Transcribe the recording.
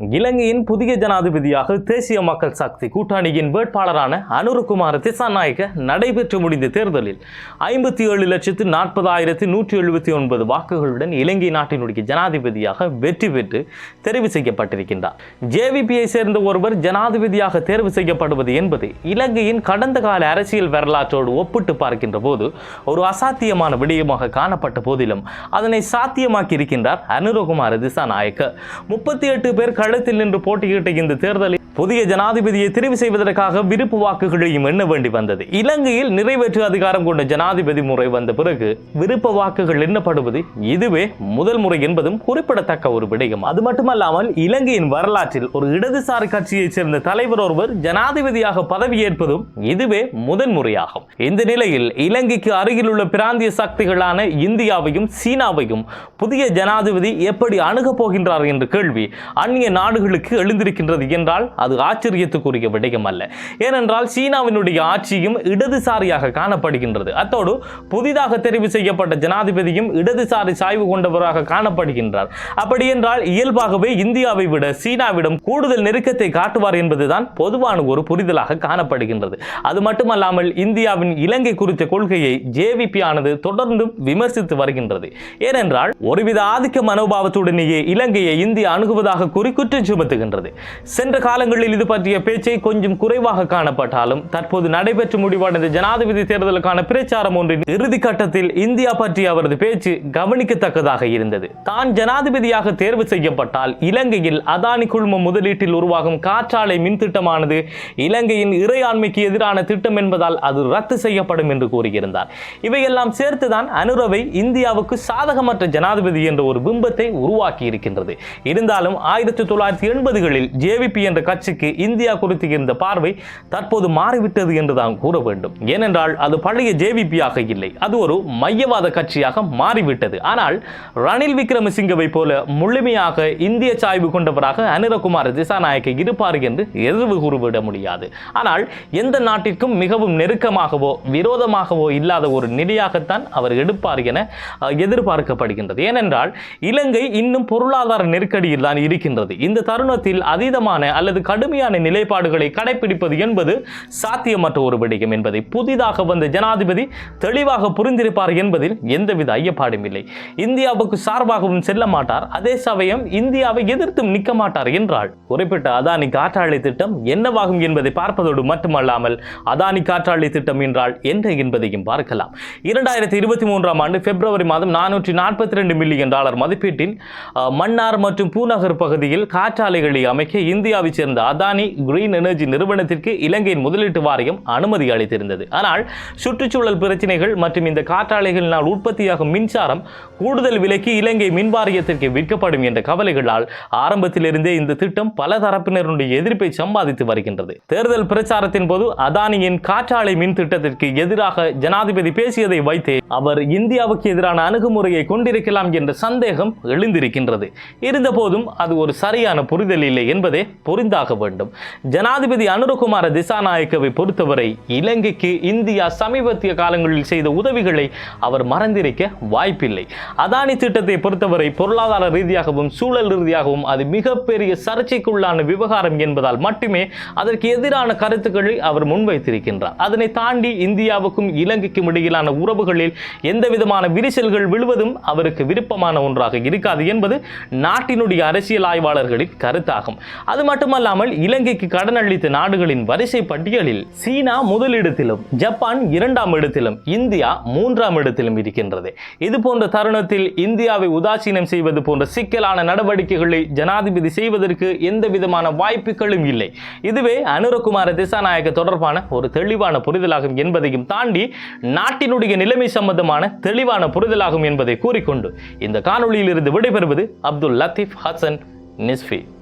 இலங்கையின் புதிய ஜனாதிபதியாக தேசிய மக்கள் சக்தி கூட்டணியின் வேட்பாளரான அனுருகுமார திசாநாயக்க நடைபெற்று முடிந்த தேர்தலில் ஐம்பத்தி ஏழு லட்சத்து நாற்பதாயிரத்து நூற்றி எழுபத்தி ஒன்பது வாக்குகளுடன் இலங்கை நாட்டினுடைய ஜனாதிபதியாக வெற்றி பெற்று தெரிவு செய்யப்பட்டிருக்கின்றார். ஜேவிபியை சேர்ந்த ஒருவர் ஜனாதிபதியாக தேர்வு செய்யப்படுவது என்பது இலங்கையின் கடந்த கால அரசியல் வரலாற்றோடு ஒப்பிட்டு பார்க்கின்ற போது ஒரு அசாத்தியமான விடயமாக காணப்பட்ட போதிலும் அதனை சாத்தியமாக்கி இருக்கின்றார் அனுரகுமார திசாநாயக்க. முப்பத்தி எட்டு பேர் களத்தில் நின்று போட்டியிட்ட இந்த தேர்தலில் புதிய ஜனாதிபதியை தெரிவு செய்வதற்காக விருப்பு வாக்குகளையும் எண்ண வேண்டி வந்தது. இலங்கையில் நிறைவேற்று அதிகாரம் கொண்ட ஜனாதிபதி முறை வந்த பிறகு விருப்ப வாக்குகள் எண்ணப்படுவது இதுவே முதல் முறை என்பதும் குறிப்பிடத்தக்க ஒரு விடயம். அது மட்டுமல்லாமல் இலங்கையின் வரலாற்றில் ஒரு இடதுசாரி கட்சியைச் சேர்ந்த தலைவர் ஒருவர் ஜனாதிபதியாக பதவியேற்பதும் இதுவே முதன் முறையாகும். இந்த நிலையில் இலங்கைக்கு அருகில் உள்ள பிராந்திய சக்திகளான இந்தியாவையும் சீனாவையும் புதிய ஜனாதிபதி எப்படி அணுகப் போகின்றார் என்ற கேள்வி அந்நிய நாடுகளுக்கு எழுந்திருக்கின்றது என்றால் அது ஆச்சரியத்துக்குரிய விடயம் அல்ல. ஏனென்றால் சீனாவினுடைய ஆட்சியும் இடதுசாரியாக காணப்படுகின்றது. அத்தோடு புதிதாக தெரிவு செய்யப்பட்ட ஜனாதிபதியும் இடதுசாரி சாய்வு கொண்டவராக காணப்படுகின்றார். அப்படி என்றால் இயல்பாகவே இந்தியாவை விட சீனாவிடம் கூடுதல் நெருக்கத்தை காட்டுவார் என்பதுதான் பொதுவான ஒரு புரிதலாக காணப்படுகின்றது. அது மட்டுமல்லாமல் இந்தியாவின் இலங்கை குறித்த கொள்கையை ஜேவிபி ஆனது தொடர்ந்து விமர்சித்து வருகின்றது. ஏனென்றால் ஒருவித ஆதிக்க மனோபாவத்துடனேயே இலங்கையை இந்தியா அணுகுவதாக கூறி குற்றம் சுமத்துகின்றது. சென்ற காலங்கள் ஊடகங்களில் இது பற்றிய பேச்சை கொஞ்சம் குறைவாக காணப்பட்டாலும் தற்போது நடைபெற்று முடிவடைந்த ஜனாதிபதி தேர்தலுக்கான பிரச்சாரம் ஒன்றின் இறுதி கட்டத்தில் இந்தியா பற்றிய அவரது பேச்சு கவனிக்கத்தக்கதாக இருந்தது. தான் ஜனாதிபதியாக தேர்வு செய்யப்பட்டால் இலங்கையில் அதானி குழும முதலீட்டில் உருவாகும் காற்றாலை மின் திட்டமானது இலங்கையின் இறையாண்மைக்கு எதிரான திட்டம் என்பதால் அது ரத்து செய்யப்படும் என்று கூறியிருந்தார். இவையெல்லாம் சேர்த்துதான் அனுரவை இந்தியாவுக்கு சாதகமற்ற ஜனாதிபதி என்ற ஒரு பிம்பத்தை உருவாக்கி இருக்கின்றது இருந்தாலும் ஆயிரத்தி தொள்ளாயிரத்தி எண்பதுகளில் ஜேவிபி என்ற கட்சிக்கு இந்தியா குறித்து இருந்த பார்வை தற்போது மாறிவிட்டது என்றுதான் கூற வேண்டும். ஏனென்றால் அது பழைய ஜேவிபியாக இல்லை. அது ஒரு மையவாத கட்சியாக மாறிவிட்டது. ஆனால் ரணில் விக்ரமசிங்கவை போல முழுமையாக இந்திய சாய்வு கொண்டவராக அனிரகுமார திசாநாயக்க இருப்பார் என்று எதிர்வு கூறிவிட முடியாது. ஆனால் எந்த நாட்டிற்கும் மிகவும் நெருக்கமாகவோ விரோதமாகவோ இல்லாத ஒரு நிலையாகத்தான் அவர் எடுப்பார் என எதிர்பார்க்கப்படுகின்றது. ஏனென்றால் இலங்கை இன்னும் பொருளாதார நெருக்கடியில் தான் இருக்கின்றது. இந்த தருணத்தில் அதீதமான அல்லது கடுமையான நிலைப்பாடுகளை கடைபிடிப்பது என்பது சாத்தியமற்ற ஒரு விடயம் என்பதை புதிதாக வந்த ஜனாதிபதி தெளிவாக புரிந்திருப்பார் என்பதில் எந்தவித ஐயப்பாடும் இல்லை. இந்தியாவுக்கு சார்பாகவும் செல்ல மாட்டார் அதே சமயம் இந்தியாவை எதிர்த்தும் நிற்க மாட்டார் என்றால் குறிப்பிட்ட அதானி காற்றாலை திட்டம் என்னவாகும் என்பதை பார்ப்பதோடு மட்டுமல்லாமல் அதானி காற்றாலை திட்டம் என்றால் என்ன என்பதையும் பார்க்கலாம். இரண்டாயிரத்தி இருபத்தி மூன்றாம் ஆண்டு பிப்ரவரி மாதம் நானூற்றி நாற்பத்தி ரெண்டு மில்லியன் டாலர் மதிப்பீட்டில் மன்னார் மற்றும் பூநகர் பகுதியில் காற்றாலைகளை அமைக்க இந்தியாவைச் சேர்ந்த அதானி கிரீன் எனர்ஜி நிறுவனத்திற்கு இலங்கையின் முதலீட்டு வாரியம் அனுமதி அளித்திருந்தது. ஆனால் சுற்றுச்சூழல் பிரச்சனைகள் மற்றும் இந்த காற்றாலைகளினால் உற்பத்தியாகும் மின்சாரம் கூடுதல் விலைக்கு இலங்கை மின் வாரியத்திற்கு விற்கப்படும் என்ற கவலைகளால் ஆரம்பத்திலிருந்தே இந்த திட்டம் பல தரப்பினருடைய எதிர்ப்பை சம்பாதித்து வருகின்றது. தேர்தல் பிரச்சாரத்தின் போது அதானியின் காற்றாலை மின் திட்டத்திற்கு எதிராக ஜனாதிபதி பேசியதை வைத்தே அவர் இந்தியாவுக்கு எதிரான அணுகுமுறையை கொண்டிருக்கலாம் என்ற சந்தேகம் எழுந்திருக்கின்றது. இருந்தபோதும் அது ஒரு சரியான புரிதல் இல்லை என்பதே புரிந்தாக வேண்டும். ஜனாதிபதி அனுரகுமார திசாநாயக்கவை பொறுத்தவரை இலங்கைக்கு இந்தியா சமீபத்திய காலங்களில் செய்த உதவிகளை அவர் மறந்திருக்க வாய்ப்பில்லை. அதானி திட்டத்தை பொறுத்தவரை பொருளாதார ரீதியாகவும் சூழல் ரீதியாகவும் அது மிகப்பெரிய சர்ச்சைக்குள்ளான விவகாரம் என்பதால் மட்டுமே அதற்கு எதிரான கருத்துக்களை அவர் முன்வைத்திருக்கின்றார். அதனை தாண்டி இந்தியாவுக்கும் இலங்கைக்கும் இடையிலான உறவுகளில் எந்த விதமான விரிசல்கள் விழுவதும் அவருக்கு விருப்பமான ஒன்றாக இருக்காது என்பது நாட்டினுடைய அரசியல் ஆய்வாளர்களின் கருத்தாகும். அது மட்டுமல்லாமல் இலங்கைக்கு கடன் அளித்த நாடுகளின் வரிசை பட்டியலில் சீனா முதலிடத்திலும் ஜப்பான் இரண்டாம் இடத்திலும் இந்தியா மூன்றாம் இடத்திலும் இருக்கின்றது. இது போன்ற தருணத்தில் இந்தியாவை உதாசீனம் செய்வது போன்ற சிக்கலான நடவடிக்கைகளை ஜனாதிபதி செய்வதற்கு எந்த விதமான வாய்ப்புகளும் இல்லை. இதுவே அனுரகுமார திசாநாயக்க தொடர்பான ஒரு தெளிவான புரிதலாகும் என்பதையும் தாண்டி நாட்டினுடைய நிலைமை சம்பந்தமான தெளிவான புரிதலாகும் என்பதை கூறிக்கொண்டு இந்த காணொளியில் இருந்து விடைபெறுவது அப்துல் லத்தீப் ஹசன் நிஸ்ஃபி.